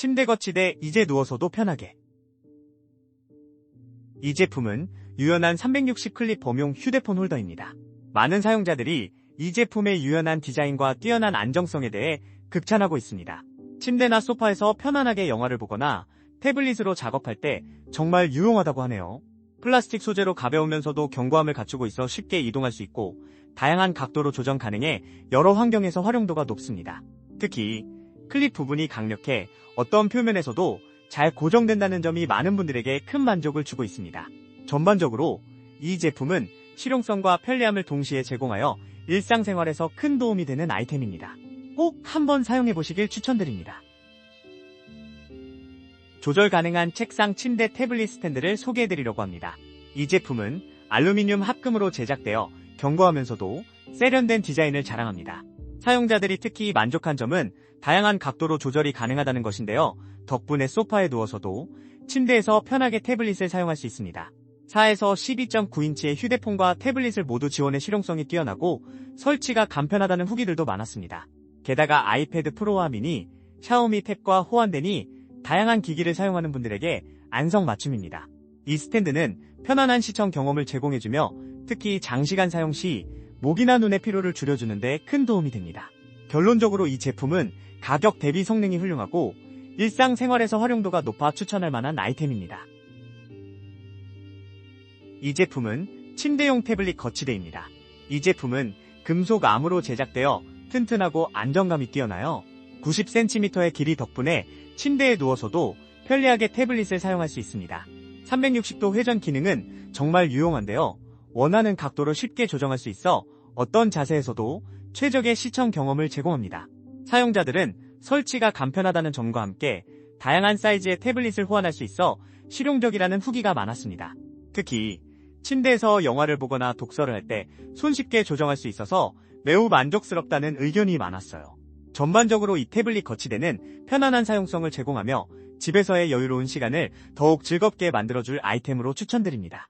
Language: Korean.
침대 거치대 이제 누워서도 편하게. 이 제품은 유연한 360 클립 범용 휴대폰 홀더입니다. 많은 사용자들이 이 제품의 유연한 디자인과 뛰어난 안정성에 대해 극찬하고 있습니다. 침대나 소파에서 편안하게 영화를 보거나 태블릿으로 작업할 때 정말 유용하다고 하네요. 플라스틱 소재로 가벼우면서도 견고함을 갖추고 있어 쉽게 이동할 수 있고 다양한 각도로 조정 가능해 여러 환경에서 활용도가 높습니다. 특히 클립 부분이 강력해 어떤 표면에서도 잘 고정된다는 점이 많은 분들에게 큰 만족을 주고 있습니다. 전반적으로 이 제품은 실용성과 편리함을 동시에 제공하여 일상생활에서 큰 도움이 되는 아이템입니다. 꼭 한번 사용해 보시길 추천드립니다. 조절 가능한 책상, 침대, 태블릿 스탠드를 소개해 드리려고 합니다. 이 제품은 알루미늄 합금으로 제작되어 견고하면서도 세련된 디자인을 자랑합니다. 사용자들이 특히 만족한 점은 다양한 각도로 조절이 가능하다는 것인데요. 덕분에 소파에 누워서도 침대에서 편하게 태블릿을 사용할 수 있습니다. 4에서 12.9인치의 휴대폰과 태블릿을 모두 지원해 실용성이 뛰어나고 설치가 간편하다는 후기들도 많았습니다. 게다가 아이패드 프로와 미니, 샤오미 탭과 호환되니 다양한 기기를 사용하는 분들에게 안성맞춤입니다. 이 스탠드는 편안한 시청 경험을 제공해주며 특히 장시간 사용 시 목이나 눈의 피로를 줄여주는데 큰 도움이 됩니다. 결론적으로 이 제품은 가격 대비 성능이 훌륭하고 일상생활에서 활용도가 높아 추천할 만한 아이템입니다. 이 제품은 침대용 태블릿 거치대입니다. 이 제품은 금속 암으로 제작되어 튼튼하고 안정감이 뛰어나요. 90cm의 길이 덕분에 침대에 누워서도 편리하게 태블릿을 사용할 수 있습니다. 360도 회전 기능은 정말 유용한데요. 원하는 각도로 쉽게 조정할 수 있어 어떤 자세에서도 최적의 시청 경험을 제공합니다. 사용자들은 설치가 간편하다는 점과 함께 다양한 사이즈의 태블릿을 호환할 수 있어 실용적이라는 후기가 많았습니다. 특히 침대에서 영화를 보거나 독서를 할 때 손쉽게 조정할 수 있어서 매우 만족스럽다는 의견이 많았어요. 전반적으로 이 태블릿 거치대는 편안한 사용성을 제공하며 집에서의 여유로운 시간을 더욱 즐겁게 만들어줄 아이템으로 추천드립니다.